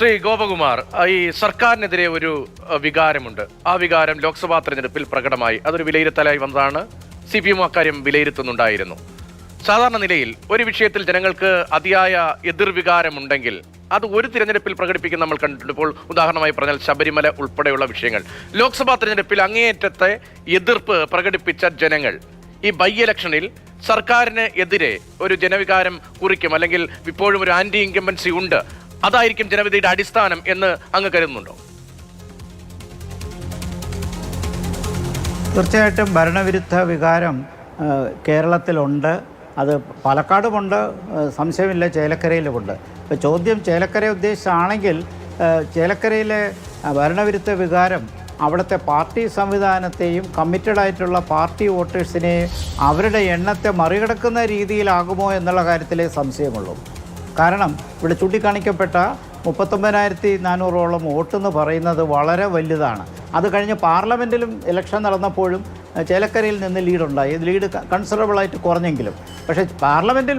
ശ്രീ ഗോപകുമാർ ഈ സർക്കാരിനെതിരെ ഒരു വികാരമുണ്ട്. ആ വികാരം ലോക്സഭാ തെരഞ്ഞെടുപ്പിൽ പ്രകടമായി. അതൊരു വിലയിരുത്തലായി വന്നതാണ്. സി പി എം അക്കാര്യം വിലയിരുത്തുന്നുണ്ടായിരുന്നു. സാധാരണ നിലയിൽ ഒരു വിഷയത്തിൽ ജനങ്ങൾക്ക് അതിയായ എതിർവികാരമുണ്ടെങ്കിൽ അത് ഒരു തിരഞ്ഞെടുപ്പിൽ പ്രകടിപ്പിക്കുന്ന നമ്മൾ കണ്ടിട്ടുണ്ട്. ഇപ്പോൾ ഉദാഹരണമായി പറഞ്ഞാൽ ശബരിമല ഉൾപ്പെടെയുള്ള വിഷയങ്ങൾ. ലോക്സഭാ തെരഞ്ഞെടുപ്പിൽ അങ്ങേയറ്റത്തെ എതിർപ്പ് പ്രകടിപ്പിച്ച ജനങ്ങൾ ഈ ബൈ ഇലക്ഷനിൽ സർക്കാരിന് എതിരെ ഒരു ജനവികാരം കുറിക്കും. അല്ലെങ്കിൽ ഇപ്പോഴും ഒരു ആന്റി ഇൻകംബൻസി ഉണ്ട്. അതായിരിക്കും ജനവിധിയുടെ അടിസ്ഥാനം എന്ന് അങ്ങ് കരുതുന്നുണ്ടോ? തീർച്ചയായിട്ടും ഭരണവിരുദ്ധ വികാരം കേരളത്തിലുണ്ട്. അത് പാലക്കാടുമുണ്ട് സംശയമില്ല ചേലക്കരയിലുമുണ്ട്. ഇപ്പോൾ ചോദ്യം ചേലക്കര ഉദ്ദേശിച്ചാണെങ്കിൽ ചേലക്കരയിലെ ഭരണവിരുദ്ധ വികാരം അവിടുത്തെ പാർട്ടി സംവിധാനത്തെയും കമ്മിറ്റഡ് ആയിട്ടുള്ള പാർട്ടി വോട്ടേഴ്സിനെയും അവരുടെ എണ്ണത്തെ മറികടക്കുന്ന രീതിയിലാകുമോ എന്നുള്ള കാര്യത്തിലേ സംശയമുള്ളൂ. കാരണം ഇവിടെ ചൂണ്ടിക്കാണിക്കപ്പെട്ട മുപ്പത്തൊമ്പതിനായിരത്തി നാനൂറോളം വോട്ടെന്ന് പറയുന്നത് വളരെ വലുതാണ്. അത് കഴിഞ്ഞ് പാർലമെന്റിലും ഇലക്ഷൻ നടന്നപ്പോഴും ചേലക്കരയിൽ നിന്ന് ലീഡുണ്ടായി. ലീഡ് കൺസിഡറബിളായിട്ട് കുറഞ്ഞെങ്കിലും. പക്ഷേ പാർലമെന്റിൽ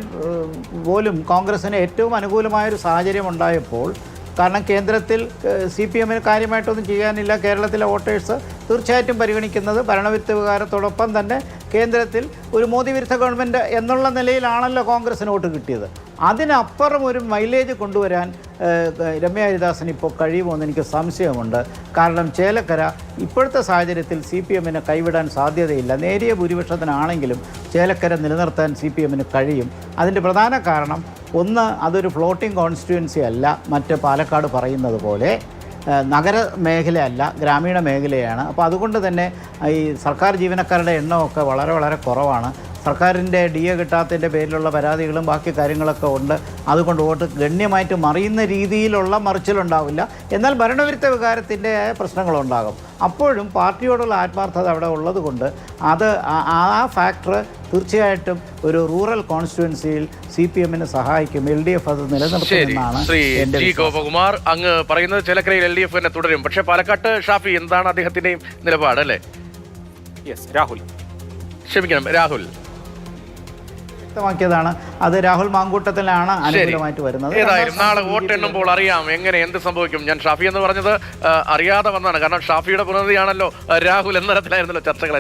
പോലും കോൺഗ്രസ്സിന് ഏറ്റവും അനുകൂലമായൊരു സാഹചര്യം ഉണ്ടായപ്പോൾ കാരണം കേന്ദ്രത്തിൽ സി പി എമ്മിന് കാര്യമായിട്ടൊന്നും ചെയ്യാനില്ല. കേരളത്തിലെ വോട്ടേഴ്സ് തീർച്ചയായിട്ടും പരിഗണിക്കുന്നത് ഭരണവിരുദ്ധ വികാരത്തോടൊപ്പം തന്നെ കേന്ദ്രത്തിൽ ഒരു മോദി വിരുദ്ധ ഗവൺമെന്റ് എന്നുള്ള നിലയിലാണല്ലോ കോൺഗ്രസ്സിന് വോട്ട് കിട്ടിയത്. അതിനപ്പുറം ഒരു മൈലേജ് കൊണ്ടുവരാൻ രമ്യ ഹരിദാസിന് ഇപ്പോൾ കഴിയുമോ എന്ന് എനിക്ക് സംശയമുണ്ട്. കാരണം ചേലക്കര ഇപ്പോഴത്തെ സാഹചര്യത്തിൽ സി പി എമ്മിനെ കൈവിടാൻ സാധ്യതയില്ല. നേരിയ ഭൂരിപക്ഷത്തിനാണെങ്കിലും ചേലക്കര നിലനിർത്താൻ സി പി എമ്മിന് കഴിയും. അതിന്റെ പ്രധാന കാരണം ഒന്ന് അതൊരു ഫ്ലോട്ടിംഗ് കോൺസ്റ്റിറ്റ്യുവൻസി അല്ല. മറ്റ് പാലക്കാട് പറയുന്നത് പോലെ നഗര മേഖലയല്ല ഗ്രാമീണ മേഖലയാണ്. അപ്പോൾ അതുകൊണ്ട് തന്നെ ഈ സർക്കാർ ജീവനക്കാരുടെ എണ്ണമൊക്കെ വളരെ വളരെ കുറവാണ്. സർക്കാരിന്റെ ഡി എ കിട്ടാത്തതിന്റെ പേരിലുള്ള പരാതികളും ബാക്കി കാര്യങ്ങളൊക്കെ ഉണ്ട്. അതുകൊണ്ട് വോട്ട് ഗണ്യമായിട്ട് മറിയുന്ന രീതിയിലുള്ള മറിച്ചിലുണ്ടാവില്ല. എന്നാൽ ഭരണവിരുദ്ധ വികാരത്തിന്റെ പ്രശ്നങ്ങളുണ്ടാകും. അപ്പോഴും പാർട്ടിയോടുള്ള ആത്മാർത്ഥത അവിടെ ഉള്ളത് കൊണ്ട് അത് ആ- ഫാക്ടർ തീർച്ചയായിട്ടും ഒരു റൂറൽ കോൺസ്റ്റിറ്റ്യുവൻസിയിൽ സി പി എമ്മിന് സഹായിക്കും. എൽ ഡി എഫ് അത് നിലനിർത്തുന്നതാണ് നിലനിർത്തുമെന്നാണ് ശ്രീ. ജി ഗോപകുമാർ അങ്ങ് പറയുന്നത് ചിലക്കരയിൽ എൽ ഡി എഫ് തന്നെ തുടരും. പക്ഷേ പാലക്കാട്ട് ഷാഫി എന്താണ് അദ്ദേഹത്തിന്റെയും നിലപാട് അല്ലേ? യെസ് രാഹുൽ. ക്ഷമിക്കണം രാഹുൽ. വ്യക്തമാക്കിയതാണ്. അത് രാഹുൽ മാങ്കൂട്ടത്തിലാണ് അനുകൂലമായിട്ട് വരുന്നത്. ഏതായാലും നാളെ സ്ഥാനം വോട്ട് എണ്ണുമ്പോൾ അറിയാം എങ്ങനെ എന്ത് സംഭവിക്കും. ഞാൻ ഷാഫി എന്ന് പറഞ്ഞത് അറിയാതെ വന്നതാണ്. കാരണം ഷാഫിയുടെ പ്രതിനിധിയാണല്ലോ രാഹുൽ എന്ന തരത്തിലായിരുന്നല്ലോ ചർച്ചകളെല്ലാം.